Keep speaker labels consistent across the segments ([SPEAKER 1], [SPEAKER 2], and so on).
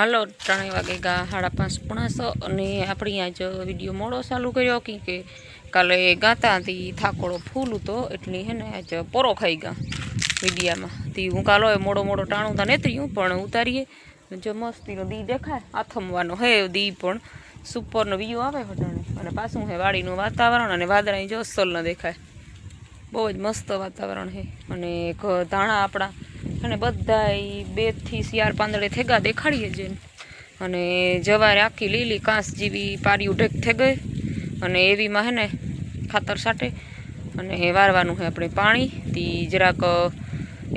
[SPEAKER 1] હાલો, ત્રણેય વાગે ગા, સાડા પાંચ પૂણાસો અને આપણે આજ વીડિયો મોડો ચાલુ કર્યો કી કે કાલે ગાતા હતી થાકોડો ફૂલ હતો એટલે હે ને આજ પોરો ખાઈ ગયા વિડીયામાં તી હું કાલો મોડો મોડો ટાણું તા નેતર્યું પણ ઉતારીએ. જો મસ્તીનો દી દેખાય, આથમવાનો હે દી પણ. સુપરનો વ્યૂ આવે હટાણે અને પાછું હે વાડીનું વાતાવરણ અને વાદળાની જો અસલ ન દેખાય. બહુ જ મસ્ત વાતાવરણ છે અને ધાણા આપણા અને બધાય બેથી શિયાર પાંદડે થેગા દેખાડીએ જઈને અને જવારે આખી લીલી કાંસ જેવી પારી ઢેક થઈ ગઈ. અને એવીમાં હે ને ખાતર સાટે અને વારવાનું છે આપણે પાણી. તી જરાક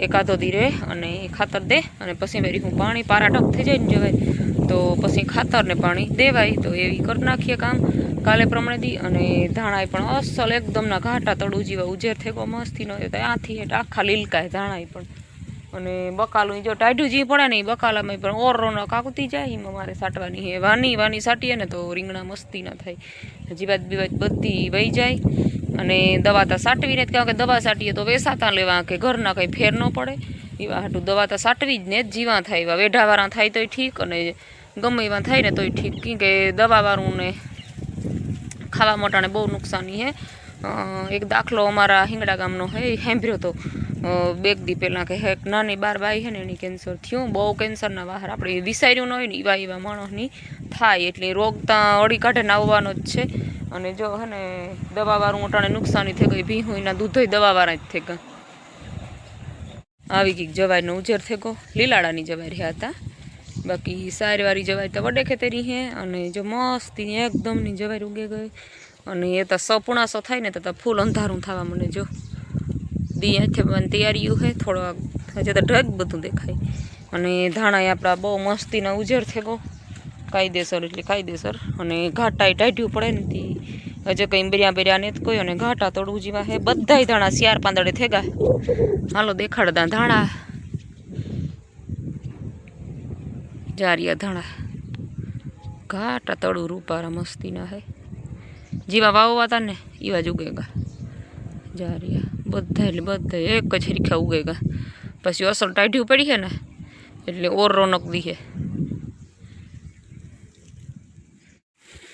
[SPEAKER 1] એકાદો રહે અને ખાતર દે. અને પછી મેરી હું પાણી પારા ટક થઈ જાય ને જવાય. તો પછી ખાતર ને પાણી દેવાય. તો એવી કરી નાખીએ કામ. કાલે પ્રમાણે દી અને ધાણાય પણ અસલ એકદમના ઘાટા તળું જેવા ઉજેર થેગો મસ્તી નો તો આથી આખા લીલકાય ધાણાય પણ. અને બકાલું જો ટાઢું જી પડે ને એ બકાલામાં પણ ઓરો ન કાકુતી જાય એમાં મારે સાટવાની હે. વાની વાની સાટીએ ને તો રીંગણા મસ્તી ના થાય. જીવાત બીવાત બધી વહી જાય અને દવા તો સાટવીને જ કારણ કે દવા સાટીએ તો વેસાતા લેવા કે ઘરના કંઈ ફેર ન પડે. એવા હાટું દવા તો સાટવી જ ને જ જીવા થાય. એવા વેઢાવાળા થાય તોય ઠીક અને ગમે એવા થાય ને તોય ઠીક. કે દવાવાળું ને ખાવા મોટાને બહુ નુકસાની હે. એક દાખલો અમારા હિંગડા ગામનો હે, એ સાંભળ્યો હતો બેક દી પહેલાં કે હેક નાની બાર બાઈ છે ને, એની કેન્સર થયું. બહુ કેન્સરના બહાર આપણે વિસાર્યું ન હોય ને એવા એવા માણસની થાય. એટલે રોગ ત્યાં અડી કાઢે આવવાનો જ છે. અને જો હે ને દવાવાળું મોટાને નુકસાની થઈ ગઈ, ભીહું એના દૂધોય દવાવાળા જ થઈ ગયા. આવી ગઈ જવાઈનો ઉજેર થઈ ગયો. લીલાડાની જવાય રહ્યા હતા બાકી સારવારી જવાય તો વડે ખેતરી હે. અને જો મસ્તી એકદમની જવાઈ ઉગે ગઈ. અને એ તો સપુણાસો થાય ને તો ફૂલ અંધારું થવા મને જો. દી પણ તૈયારીઓ હે થોડો હજે તો ઢગ બધું દેખાય. અને ધાણા આપણા બહુ મસ્તીના ઉજેર થઈ ગયો કાયદેસર એટલે કાયદેસર. અને ઘાટાય ટાઢ્યું પડે ને તે હજે કંઈ બર્યા બર્યા ને કોઈ અને ઘાટા તોડવું જેવા હે બધાય ધાણા શિયાર પાંદડે થઈ ગયા હાલો દેખાડતા ધાણા. જારિયા ધાણા. ઘાટા તળું રૂપારા મસ્તીના હે જેવા વાવવા હતા ને એવા જ ઉગેગા જારિયા બધા એટલે બધા એક જ હરીખા ઉગેગા પછી અસલ ટાઢ્યું પડી છે ને, એટલે ઓર રોનક બી છે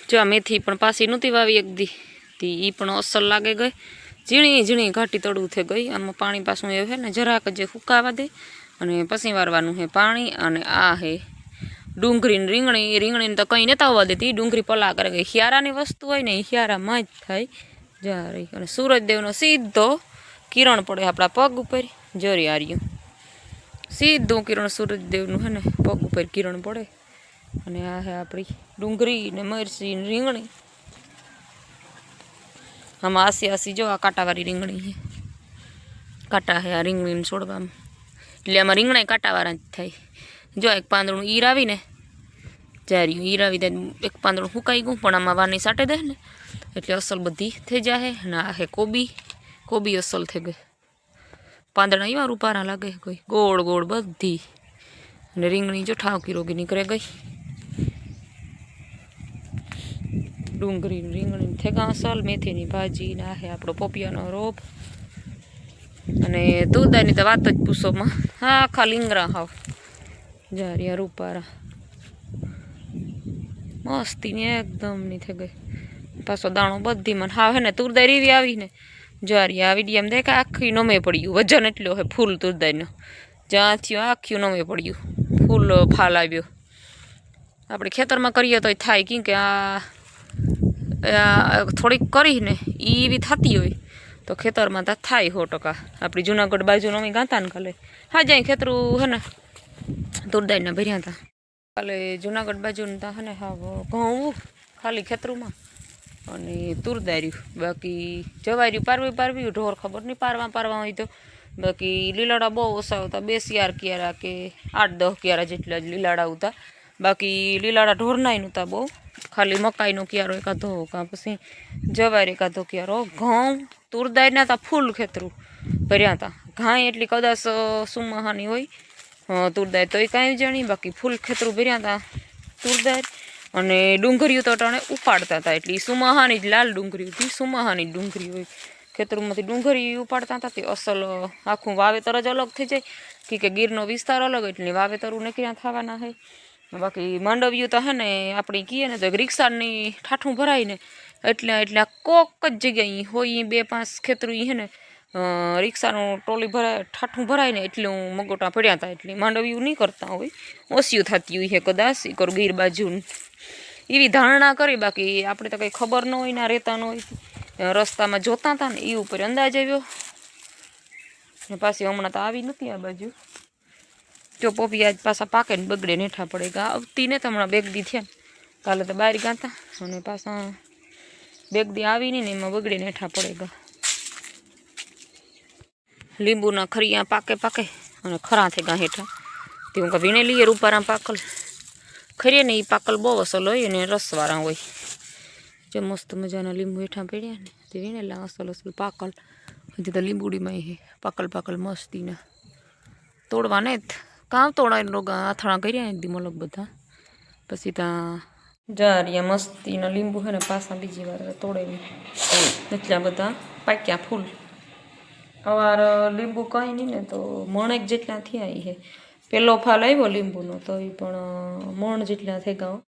[SPEAKER 1] જો આ મેથી પણ પાછી નહોતી વાવી એક દી, તી એ પણ અસલ લાગે ગઈ. ઝીણી ઝીણી ઘાટી તળું થઈ ગઈ આમાં પાણી પાછું એવું છે ને, જરાક જે ફૂકાવા દે. અને પછી વારવાનું છે પાણી, અને આ હે ડુંગળી ને રીંગણી રીંગણીને તો કંઈ નતા આવવા દેતી. ડુંગળી પલા કરે કે હિયારાની વસ્તુ હોય ને હિયારામાં જ થાય. જા રહી અને સૂરજદેવનો સીધો કિરણ પડે આપણા પગ ઉપર. જરી આર્યું. સીધું કિરણ સૂરજદેવનું હે ને, પગ ઉપર કિરણ પડે. અને આ હે આપણી ડુંગળી ને મરસી ને રીંગણી. આમાં આસી આસી જો આ કાંટાવાળી રીંગણી છે. કાંટા હે આ રીંગણીને છોડવામાં. એટલે આમાં રીંગણા કાંટાવાળા જ થાય. જો એક પાંદડું ઈર આવીને જાર્યું ઈર આવી દે એક પાંદડું સુકાઈ ગયું, પણ આમાં વાની સાટે દે ને, એટલે અસલ બધી થઈ જાય અને આ હે કોબી કોબી અસલ થઈ ગઈ. પાંદડા એવા રૂપારા લાગે કોઈ, ગોળ ગોળ બધી. અને રીંગણી જો ઠાવકી રોગી નીકળે ગઈ. ડુંગળી રીંગણી થેગા અસલ, મેથીની ભાજી ને આ આપણો પોપિયાનો રોપ. અને તુરદાની તો વાત જ પૂછોમાં હા આખા લીંગરા હાવ. જારિયા રૂપારા મસ્તી ને એકદમની થઈ ગઈ. પાછો દાણો બધી મને હા હે ને તુરદાઈ એવી આવી ને જારી આવી ડી એમ દેખા આખી નમે પડ્યું વજન એટલો હે ફૂલ તુરદાઈનો. જ્યાં થયું આખી નમે પડ્યું ફૂલ ફાલ આવ્યો. આપણે ખેતરમાં કરીએ તો થાય કેમ કે આ થોડીક કરીને એ એવી થતી હોય. તો ખેતરમાં તો થાય સો ટકા. આપણી જુનાગઢ બાજુ નમી ગાતા ને કાલે હા, જાય ખેતરું હે ને, તુરદાઈના ભર્યા હતા. કાલે જુનાગઢ બાજુ તા હે ને હા ઘઉં ખાલી ખેતરુંમાં અને તુરદાર્યું. બાકી જવાર્યું પારવી પારવી ઢોર ખબર નહીં, પારવા પારવા હોય તો. બાકી લીલાડા બહુ ઓછા આવતા બે સિયાર ક્યારા કે આઠ દસ ક્યારા જેટલા જ લીલાડા આવતા. બાકી લીલાડા ઢોરનાય નહોતા બહુ. ખાલી મકાઈનો ક્યારો એકાદો કાં પછી જવાર એકાદો ક્યારો. ઘઉં તુરદાયના તા ફૂલ ખેતરું ભર્યા હતા ઘાય એટલી કદાચ સુમાહાની હોય. અ, તો તોય કાંઈ જાણી બાકી ફૂલ ખેતરું ભર્યા હતા તુરદાર. અને ડુંગળીઓ તો અટાણે ઉપાડતા હતા એટલે સુમાહાની જ લાલ ડુંગળી હતી સુમાહાની ડુંગળી હોય. ખેતરોમાંથી ડુંગળી ઉપાડતા હતા તે અસલ આખું વાવેતર જ અલગ થઈ જાય. કે ગીરનો વિસ્તાર અલગ એટલે વાવેતરું નીકળ્યા થવાના હે. બાકી માંડવ્યું તો હે ને આપણી કહીએ ને તો રિક્ષાની ઠાઠું ભરાય ને એટલે એટલે કોક જ જગ્યાએ હોય બે પાંચ ખેતરું હે ને રિક્ષાનું ટ્રોલી ભરાય, ઠાઠું ભરાય ને એટલે હું મગોટા પડ્યા હતા એટલે માંડવ્યું નહીં કરતા હોય. ઓસિયું થતી હોય કદાચ એ કરું ગીર બાજુ એવી ધારણા કરી, બાકી આપણે તો કંઈ ખબર ન હોય ના રહેતા ન હોય. રસ્તામાં જોતા હતા ને એ ઉપર અંદાજ આવ્યો. ને પાછી હમણાં તો આવી નથી આ બાજુ. જો પોપી આજ પાછા પાકે ને બગડે નેઠા પડે. કે આવતી ને તો હમણાં બેગ દી થયા કાલે તો બહાર ગાતા. અને પાછા બેગ દી આવી નહીં ને એમાં બગડે નેઠા પડે ગા. લીંબુના ખરિયા પાકે પાકે. અને ખરા થઈ ગયા હેઠા. તે હું કે વીણે લઈએ રૂપારા પાકલ. ખરીએ ને એ પાકલ બહુ અસલ હોય અને રસવાળા હોય. જે મસ્ત મજાના લીંબુ હેઠા પડ્યા ને તે વીણેલા અસલ અસલ પાકલ. હજી તો લીંબુડીમાં એ પાકલ પાકલ મસ્તીના તોડવા ને જ. કામ તોડાય રોગા આથણા કર્યા એકદી મલક બધા. પછી ત્યાં જારિયા મસ્તીના લીંબુ છે ને પાછા બીજી વાર તોડેલી એટલા બધા પાક્યા ફૂલ. અવાર લીંબુ કંઈ નહીં ને તો મણેક જેટલા થયા એ પેલો ફાલ આવ્યો લીંબુનો, તો એ પણ મણ જેટલા થઈ ગયા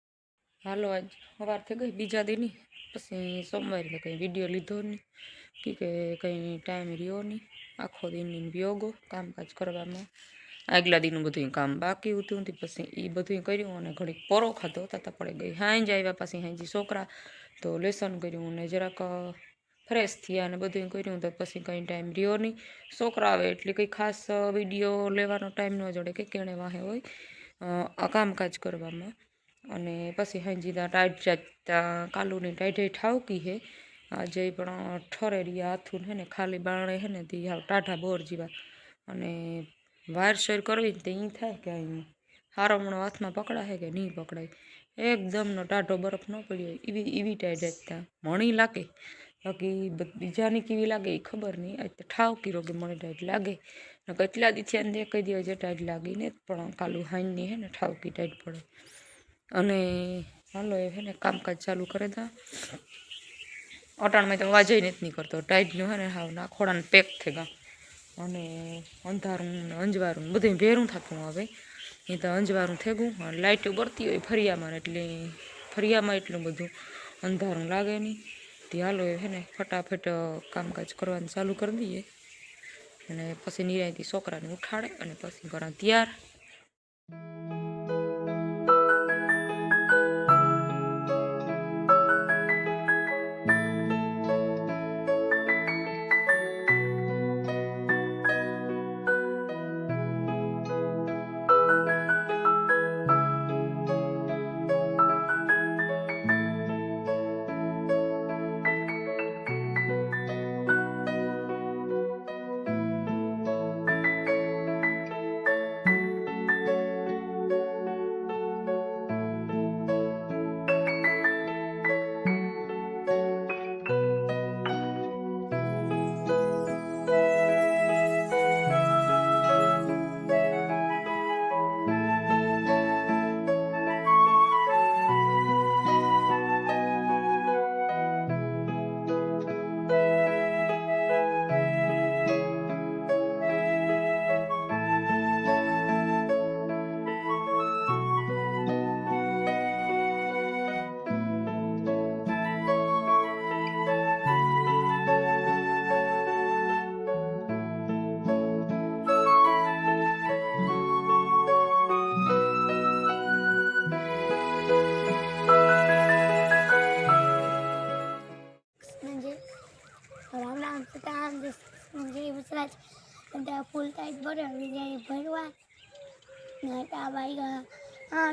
[SPEAKER 1] હાલો આજ સવાર થઈ ગઈ, બીજા દિની. પછી સોમવારે કંઈ વીડિયો લીધો નહીં. કે કંઈ ટાઈમ રહ્યો નહીં. આખો દિનની વ્યોગો, કામકાજ કરવામાં. આગલા દીનું બધું કામ બાકી હતું પછી એ બધું કર્યું અને ઘડીક પોરો ખાધો, તાતા પડે ગઈ હાંજ આવ્યા પછી હાંજી છોકરા. તો લેસન કર્યું અને જરાક ફ્રેશ થયા અને બધું કર્યું તો પછી કંઈ ટાઈમ રહ્યો નહીં. છોકરા આવે એટલે કંઈ ખાસ વીડિયો લેવાનો ટાઈમ ન જડે કે કેણે વાહે હોય. કામકાજ કરવામાં. અને પછી હાંજી ત્યાં ટાઈટ જાતા કાલુની ટાઈટે ઠાવકી હે. આજે પણ ઠરેરી હાથું હે ને, ખાલી બાણે હે ને, તે ટાઢા બોર જેવા. અને શેર કરવી તો ઈ થાય કે અહીં હારમણો હાથમાં પકડાય કે નહીં પકડાય. એકદમનો ટાઢો બરફ ન પડ્યો એવી એવી ટાઈટ ત્યાં મણી લાગે. બાકી બીજાને કેવી લાગે એ ખબર નહીં. આજ તો ઠાવ કીરો કે મને ટાઈટ લાગે. ને કેટલા દીથી અંદર કહી દે જે ટાઈટ લાગી ને પણ કાલું હાઈની હે ને ઠાવકી ટાઈટ પડે. અને હાલો એ હે ને કામકાજ ચાલુ કરે તા અટાણમાં તો અવાજ નથી નહીં કરતો ટાઈટનું હે ને હાવ ના ખોડાને પેક થઈ ગયા અને અંધારું ને અંજવારું બધું ભેરું થતું હવે. એ તો અંજવારું થઈ ગયું. અને લાઇટો બળતી હોય ફરિયામાં એટલે ફરિયામાં એટલું બધું અંધારું લાગે નહીં. તે હાલો એ હે ને ફટાફટ કામકાજ કરવાનું ચાલુ કરી દઈએ. અને પછી નિરાયથી છોકરાને ઉઠાડે અને પછી ઘણા તૈયાર.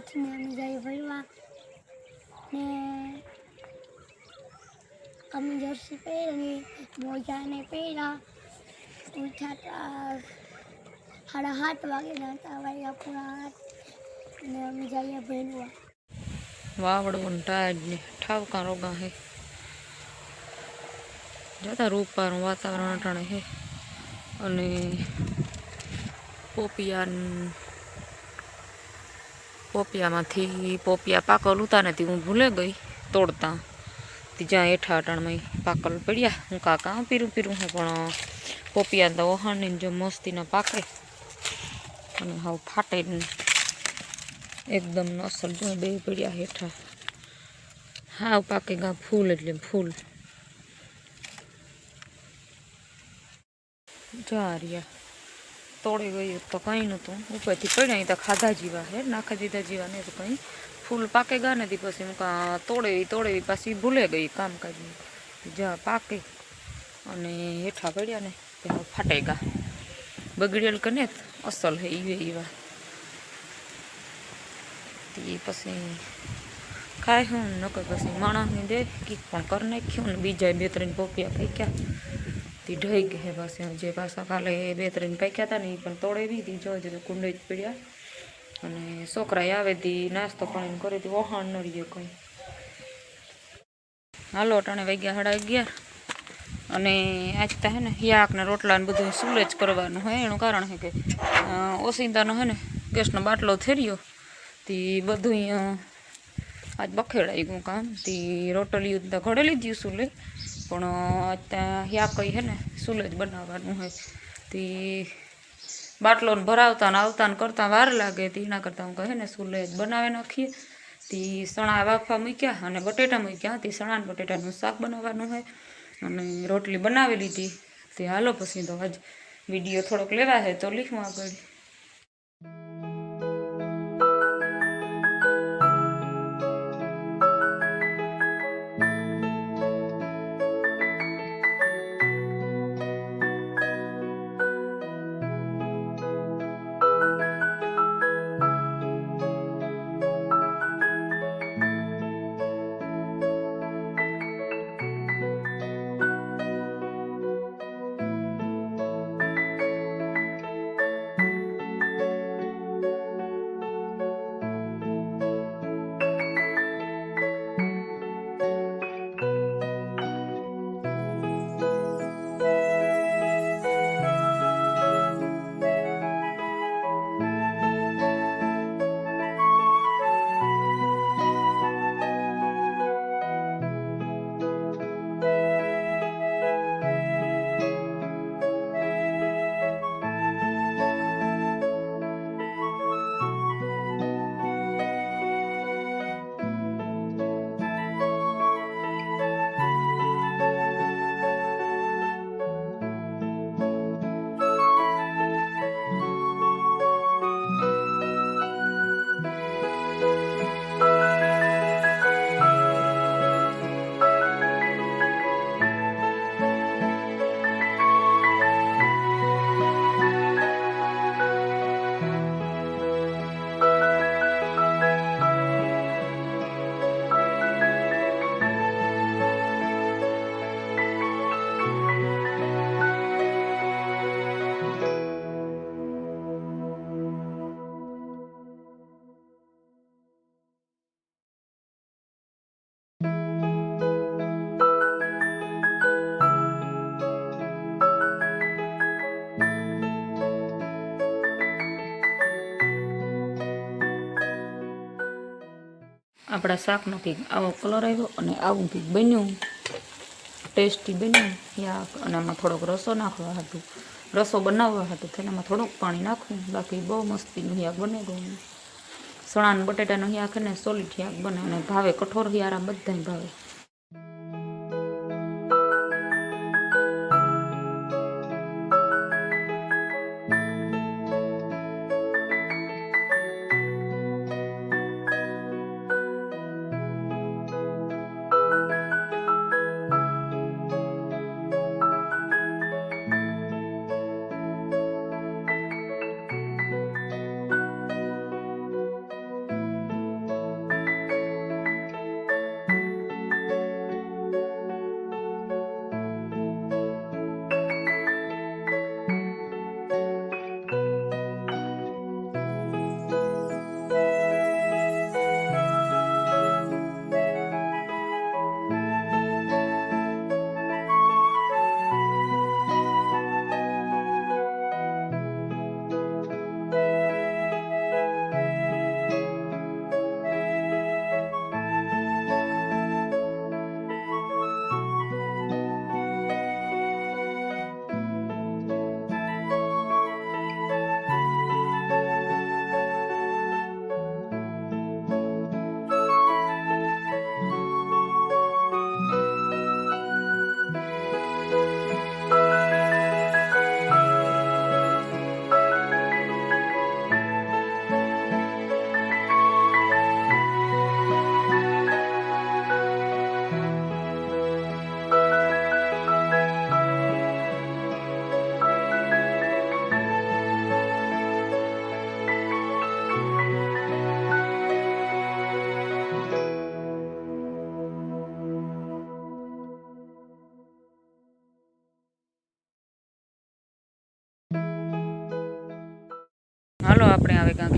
[SPEAKER 2] આઠ ને અમે જઈએ ભરવા ને અમે જર્સી પહેરી મોજાને પહેર્યા ઉઠ્યા તા સાડા સાત વાગે ત્યાં વાગ્યા પૂરા ને અમે જઈએ ભરવા
[SPEAKER 1] વાવડો ને ને ઠાવકા રોગા હે. જતા રૂપાનું વાતાવરણ અટાણે હે. અને પોપિયા ન- પોપિયામાંથી પોપિયા પાકલ ઉતારે હું ભૂલે ગઈ તોડતા. જ્યાં હેઠા અટાણમાં પાકલ પડ્યા. હું કાકા પીરું પીરું હે પણ પોપિયા તો ઓહાણી જો મસ્તીના પાકે અને હાવ ફાટે એકદમ નસલ જો બે પડ્યા હેઠા. હાવ પાકે ગા ફૂલ એટલે ફૂલ. જા રહ્યા. તોડી ગયું તો કંઈ નહોતું. ઉપરથી પડ્યા તો ખાધા જીવા હે નાખા દીધા જીવા ને તો કંઈ. ફૂલ પાકે ગા નથી પછી હું કાં તોડેવી તોડેવી, પાછી ભૂલે ગઈ કામકાજની. જા, પાકે. અને હેઠા પડ્યા ને, ત્યાં ફાટે ગયા બગડેલ કને અસલ હે એવા તે પછી ખાય હું, નકર પછી માણસને દે, કીક પણ કરી નાખ્યું ને બીજા બે ત્રણ પોપિયા ફેંક્યા. તે ઢઈ ગયા પાસે જે પાછા કાલે બે ત્રણ ફેંક્યા હતા ને એ પણ તોડેવી હતી જો જે કુંડે જ પડ્યા અને છોકરાએ આવે તી નાસ્તો પાણી કરી હતી વહાણ ન રહીએ કંઈ હાલો અટાણે વાગ્યા સાડા અગિયાર અને આજ તો હે ને યાક ને રોટલા ને બધું સુલેજ કરવાનું હોય એનું કારણ છે કે ઓસિંદાનો હે ને ગેસનો બાટલો થેર્યો તે બધું આજ બખેડાઈ ગયું કામ તે રોટલી ઘડેલી જ સુલે પણ ત્યાં યા કઈ હે ને સુલે જ બનાવવાનું હોય. તે બાટલોને ભરાવતા ને આવતા ને કરતાં વાર લાગે. તે એના કરતાં હું કહે ને સુલે જ બનાવી નાખીએ. તે સણા વાફવા મૂક્યા અને બટેટા મૂક્યા. તે સણા બટેટાનું શાક બનાવવાનું હોય. અને રોટલી બનાવી લીધી. તે હાલો પછી તો આજ વીડિયો થોડોક લેવા છે તો લીખું આગળ આપણા શાકનો કંઈક આવો કલર આવ્યો અને આવું કંઈક બન્યું. ટેસ્ટી બન્યું. યાક, અને આમાં થોડોક રસો નાખવા હતું. રસો બનાવવા હતું, તો એનામાં થોડુંક પાણી નાખવું બાકી બહુ મસ્તીનું યાક બને ગયું. સણાને બટેટાનો યાક ને સોલિડ યાક બને અને ભાવે, કઠોર યારા બધાને ભાવે.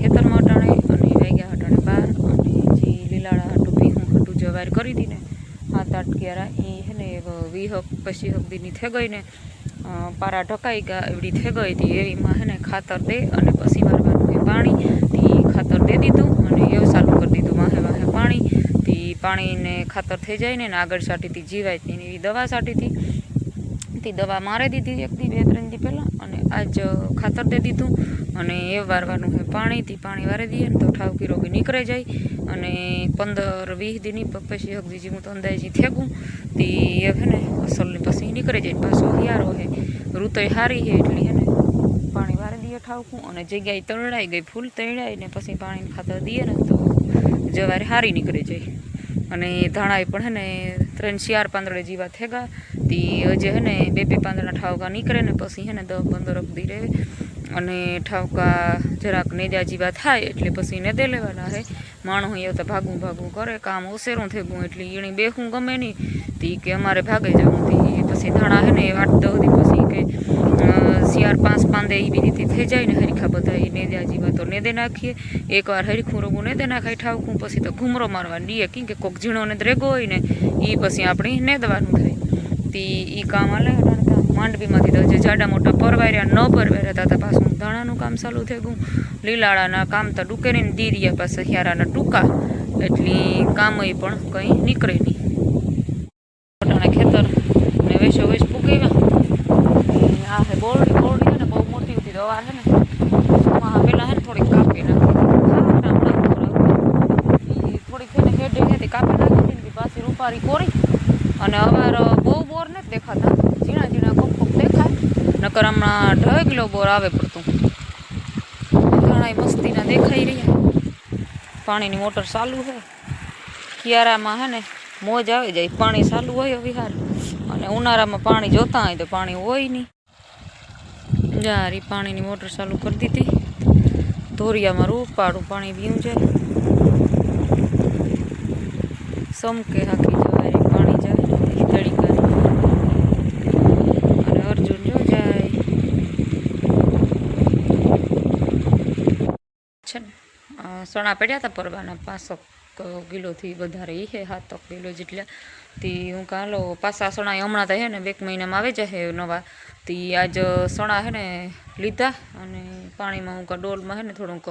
[SPEAKER 1] ખેતરમાં અટાણે અને વાગ્યા અટાણે બાર અને જે લીલાડા બી હું હટું જવાર કરી હતી ને આઠ ક્યારા એ હે ને વી હક પછી હક દીની થઈ ગઈ ને પારા ઢકાઈ ગયા, એવડી થઈ ગઈ હતી. એવીમાં હે ને ખાતર દે અને પછી મારવાનું પાણી, તે ખાતર દે દીધું અને એવું ચાલુ કરી દીધું વાહે વાહે પાણી. તે પાણીને ખાતર થઈ જાય ને આગળ સાટીથી જીવાય તેની દવા સાટીથી. તે દવા મારી દીધી એક દી, બે, ત્રણ દી પહેલાં અને આજ ખાતર દે દીધું અને એ વારવાનું છે પાણીથી પાણી વારી દઈએ ને તો ઠાવકી રોગી નીકળે જાય અને પંદર, વીસ દીની પછી એક દીજી હું તો અંદાજી થેગું. તે હે ને અસલની પછી નીકળે જાય પાછો હિયારો હે. ઋતુય સારી છે એટલી હે ને પાણી વારી દઈએ ઠાવકું અને જગ્યાએ તળડાઈ ગઈ, ફૂલ તળાઈ ને પછી પાણી ખાતર દઈએ ને તો જવારે સારી નીકળી જાય. અને ધાણાએ પણ હે ને ત્રણ ચાર પાંદડે જેવા થેગા તી હજે હે ને બે બે પાંદડા ઠાવકા નીકળે ને પછી હે ને દસ પંદર દી રહે અને ઠાવકા જરાક નેજા જેવા થાય એટલે પછી નેદે લેવાના હે માણસ એવું તો ભાગું ભાગું કરે કામ ઓસેરું થેગું એટલે એણી બેહું ગમે નહીં તી કે અમારે ભાગે જવું તી પછી ધાણા હે ને આઠ દસ દી પછી કે અ, શિયાર પાંચ પાંદે એ બી રીતે થઈ જાય ને હરીખા બધા એ નેદ્યા જેવા તો નેદે નાખીએ એકવાર હરીખું રોગું નેદે નાખાય ઠાવકું પછી તો ઘૂમરો મારવા દઈએ કેમ કે કોક ઝીણો ને રેગો હોય ને એ પછી આપણે નેદવાનું થાય તી એ કામ હાલે માંડવીમાંથી તો જે જાડા મોટા પરવાર્યા, ન પરવાર્યા હતા તો પાછું ધાણાનું કામ ચાલુ થઈ ગયું. લીલાળાના કામ તો ડૂકે નહીં દી રહ્યા પાસે હિયારાના ટૂંકા. એટલે કામય પણ કંઈ નીકળે નહીં. પોતાના ખેતર ને વેસો વેસ પૂગેવા આ હે બોરડી બોરડી ને બહુ મોટી હતી દવા છે ને. પેલા છે ને થોડીક કાપી નાખી. થોડીક છે ને હેડે હેડી કાપી નાખી હતી પાછી રૂપારી કોરી. અને નથી દેખાતા. ઝીણા ઝીણા કોક કોક દેખાય. નકર હમણાં ઢગ કિલો બોર આવે પડતું. ઘણા મસ્તીના દેખાઈ રહ્યા. પાણીની મોટર ચાલુ છે કિયારામાં હે ને મોજ આવી જાય. પાણી ચાલુ હોય વિહાર અને ઉનાળામાં પાણી જોતા હોય તો પાણી હોય નહીં. જારી પાણીની મોટર ચાલુ કરી દીધી. ધોરિયામાં રૂપાળું પાણી પીવું છે. સમકે હાકી જવાય પાણી જાય તડીકા અને અર્જુન જો જાય છે ને સણા પડ્યા હતા પરવાના પાંચસો કિલોથી વધારે એ છે સાતક કિલો જેટલા. તે હું કાલો પાછા સણા હમણાં તો હે ને, બે મહિનામાં આવી જશે નવા. તે આજ સણા હે ને, લીધા અને પાણીમાં હું ડોલમાં હે ને થોડુંક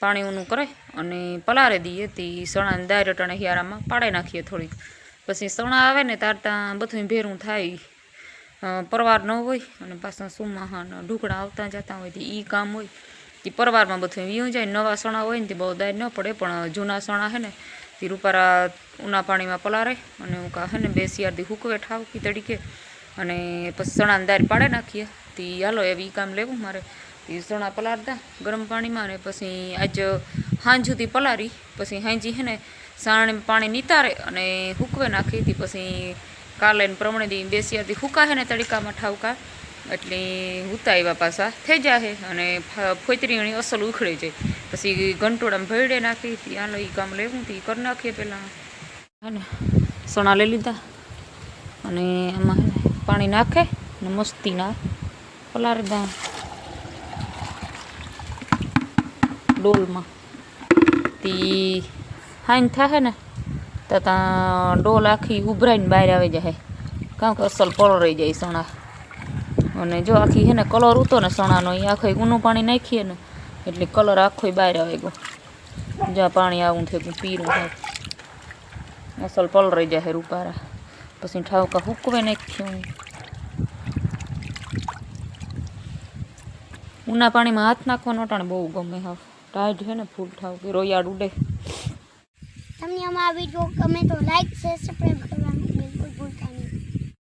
[SPEAKER 1] પાણી ઊનું કરે અને પલારે દઈએ. તે સણાને ડાયરેક્ટ અને હિયારામાં પાડી નાખીએ થોડીક. પછી સણા આવે ને તાર ત્યાં બધું ભેરું થાય. પરવાર ન હોય અને પાછા સુમાહાના ઢુકડા આવતા જતા હોય તે એ કામ હોય. તે પરવારમાં બધું વીયું જાય નવા સણા હોય ને તે બહુ દાય ન પડે, પણ જૂના સણા હે ને, તે રૂપારા ઉના પાણીમાં પલારે અને હું કાં હે ને, બે શિયાળથી હુકવે ઠાવકી તડીકે અને પછી સણાને દાર પાડે નાખીએ. તે હાલો એવી કામ લેવું મારે. તે સણા પલારતા ગરમ પાણીમાં અને પછી આજ સુધી પલારી પછી હાંજી હે ને, સાણ પાણી નિતારે અને હુકવે નાખી. હતી પછી કાલે પ્રમાણે દી શિયાળથી હુકા હે ને તડીકામાં ઠાવકા. એટલે હુતા પાછા. થઈ જાહે અને ફોતરીણી અસલ ઉખડે જાય પછી ગંટોળામાં ભેડે નાખી ત્યાં લઈ કામ લેવું હતી કરી નાખીએ પહેલાં હે ને સણા લઈ લીધા. અને આમાં પાણી નાખે ને મસ્તીના પલારી દા. ડોલમાં. તી હાઈન થાય ને, તો ત્યાં ડોલ આખી ઉભરાઈને બહાર આવી જાય કારણ કે અસલ પલળી જાય સણા. અને જો આખી છે ને કલર ઉતો ને સણાનો એ આખો ઊનું પાણી નાખીએ ને, એટલે કલર આખો બહાર આવી ગયો. જ્યાં પાણી આવું થયું પીરું થાય અસલ પલળી જાય રૂપારા. પછી ઠાવકા હુકવે નાખ્યું ઉના પાણીમાં હાથ નાખવાનો ટાણે બહુ ગમે હા ટાઈટ છે ને ફૂલ ઠાવ કે રોયાડ ઉડે.
[SPEAKER 2] તમને અમારા વીડિયો ગમે તો લાઈક શેર સબસ્ક્રાઈબ